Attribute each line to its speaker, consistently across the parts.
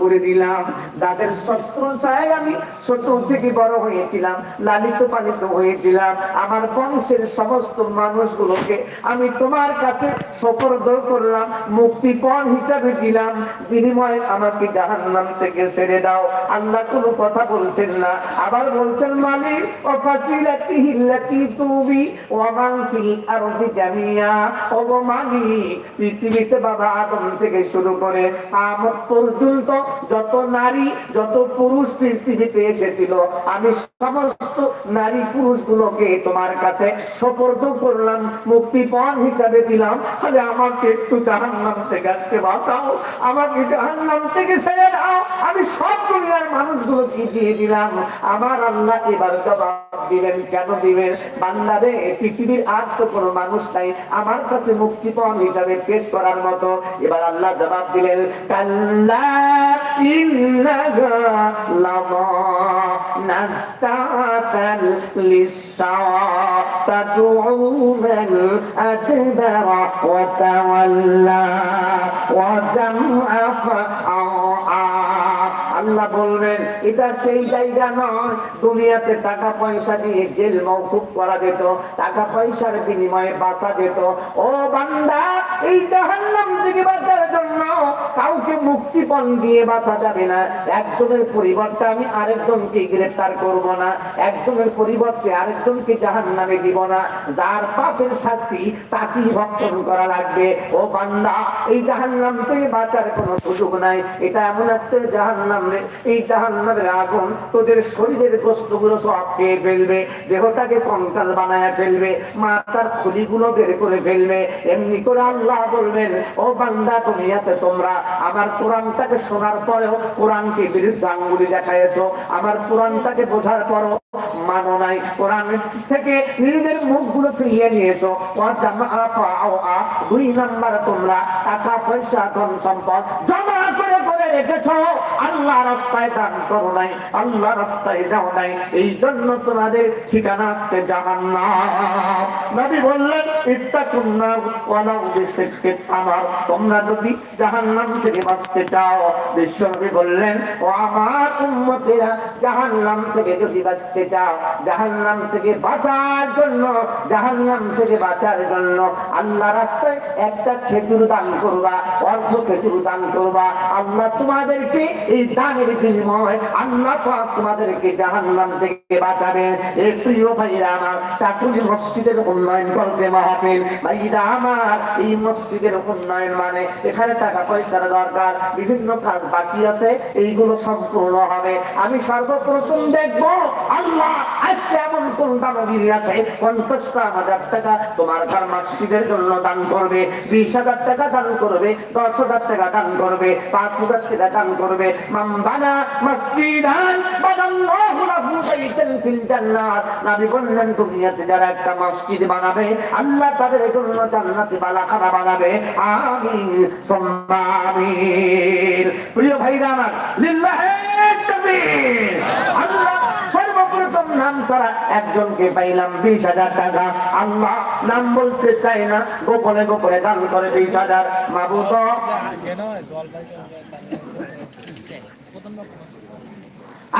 Speaker 1: করে দিলাম। শস্ত্র আমি থেকে বড় হয়েছিলাম লালিত পালিত হয়েছিলাম আমার বংশের সমস্ত মানুষগুলোকে আমি তোমার কাছে সপর্দ করলাম, মুক্তিপণ হিসাবে দিলাম। বিনিময়ে আমাকে জাহান্নাম থেকে ছেড়ে দাও। আল্লাহ কোনো কথা বলছেন না। আবার বলছেন মালিক ও ফাসিলাতি হিল্লাতি আরদি জামিয়া। ও মালিক পৃথিবীতে বাবা আদম থেকে শুরু করে আমত পর্যন্ত যত নারী, যত পুরুষ পৃথিবীতে এসেছিল, আমি সমস্ত নারী পুরুষগুলোকে তোমার কাছে সপর্দ করলাম, মুক্তিপণ হিসাবে দিলাম। তাহলে আমাকে একটু জাহান্নাম থেকে আজকে বাঁচাও, আমাকে জাহান্নাম থেকে ছেড়ে দাও। আমি সব দুনিয়ার মানুষগুলোকে দিয়ে দিলাম। আমার আল্লাহ এবার জবাব দিবেন কেন দিবেন? বাংলাদেশ পৃথিবীর আর তো কোনো মানুষ নাই। আমার কাছে মুক্তিপণ হিসাবে পেশ করার মতো। এবার আল্লাহ জবাব দিলেন, কাল্লা বলবেন, এটা সেই জায়গা নয়। দুনিয়াতে টাকা পয়সা দিয়ে জেল মৌকুব করা যেত, টাকা পয়সার বিনিময়ে বাঁচা যেত। ও বান্দা, এই জাহান্নাম থেকে বাঁচার জন্য কাউকে মুক্তিপণ দিয়ে বাঁচা যাবে না। একজনের পরিবর্তে আমি আরেকজনকে গ্রেফতার করব না। একজনের পরিবর্তে আরেকজনকে জাহান্নামে দিব না। যার পাপের শাস্তি তাকেই ভক্ষণ করা লাগবে। ও বান্দা, এই জাহান্নাম থেকে বাঁচার কোনো সুযোগ নাই। এটা এমন একটা জাহান্নাম রে এই জাহান্নামের আগুন তোদের শরীরের সব খেয়ে ফেলবে, দেহটাকে কঙ্কাল বানায় ফেলবে মাথার খুলিগুলো বের করে ফেলবে। এমনি করে আল্লাহ বলবেন, ও বান্দা তোমরা আমার কোরআনটাকে শোনার পরেও কোরআনকে বিরুদ্ধে আঙ্গুলি দেখাইছো, আমার কোরআনটাকে বোঝার পরও মানো নাই। কোরআন থেকে নিজেদের মুখগুলো ফিরিয়ে নিয়েছো। দুই নাম্বার তোমরা টাকা, পয়সা, ধন সম্পদ জমা করে করে রেখেছো। আল্লাহ রাস্তায় দান করো নাই, আল্লাহ রাস্তায় দাও নাই। এই জন্য তোমাদের ঠিকানা আজকে জাহান্নাম। নবী বললেন, ইত্তাকুন্না ওয়ালাউ বিশিক্কি আমার। তোমরা যদি জাহান্নাম থেকে বাঁচতে চাও, বিশ্বনবী বললেন, ও আমার উম্মতেরা, জাহান্নাম থেকে যদি বাঁচতে চাও জাহান্নাম থেকে বাঁচার জন্য, জাহান্নাম থেকে বাঁচার জন্য আল্লাহ রাস্তায় একটা খেজুর দান করবা অর্ধ খেজুর দান করবা। আল্লাহ তোমাদেরকে এই দানের বিনিময় আল্লাহ তোমাদেরকে জাহান্নাম থেকে এই প্রিয় ভাইরা আমার চাকুরি মসজিদের উন্নয়ন করবে ভাইরা আমার, এই মসজিদের উন্নয়ন মানে এখানে টাকা পয়সার দরকার, বিভিন্ন কাজ বাকি আছে, এইগুলো সম্পূর্ণ হবে। আমি সর্বপ্রথম দেখব আল্লাহ হাজার টাকা তোমার জন্য করবে হাজার টাকা করবে হাজার টাকা করবে, পাঁচ হাজার টাকা যারা একটা মসজিদ বানাবে, আল্লাহ তাদের জন্য বালাখানা বানাবে। আমিন প্রিয় ভাইরা আমার আল্লাহ একজনকে পাইলাম বিশ হাজার টাকা। আল্লাহ নাম বলতে চাই না, গোপনে গোপনে দান করে বিশ হাজার। মাবুদ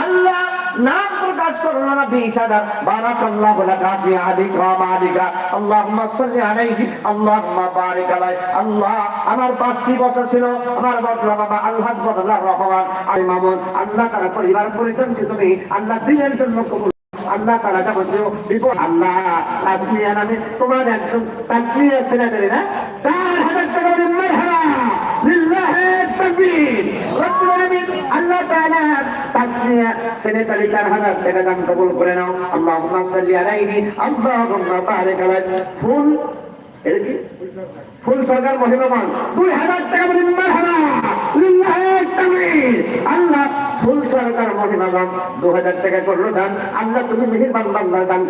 Speaker 1: আল্লাহ নাম প্রকাশ করল না বিশ হাজার বারাকাল্লাহু লাকা ফি আলিকা ওয়া মালিকা। আল্লাহুম্মা সাল্লি আলাইহি, আল্লাহুম্মা বারিক আলাইহি। আল্লাহ আমার পাশে বসা ছিল। আমার বদলা বাবা আল্লাহ বদলা রহমান। আল মামুন। আল্লাহ তাআলা পরিবার পরিজনকে তুমি আল্লাহ দিনের জন্য কবুল আল্লাহ যা বলছো বিপদ। আল্লাহ তাসমিয়া নামে তোমার একজন তাসমিয়া ছেলেদের না চার হাজার টাকা করে মারহাবা লিল্লাহি তাকবীর রব্বুল আলামিন আল্লাহ তাআলা তাসমিয়া ছেলেটাকে তার দান করে নাও। আল্লাহুম্মা সাল্লি আলাইহি, আল্লাহুম্মা বারিক আলাইহি ফুল ফুল সরকার মহিমাবান। দুই হাজার টাকা বলে আল্লাহ ফুল সরকার মহিমাবান। দু হাজার টাকা করল দান। আল্লাহ তুমি মেহেরবান বান্দা দান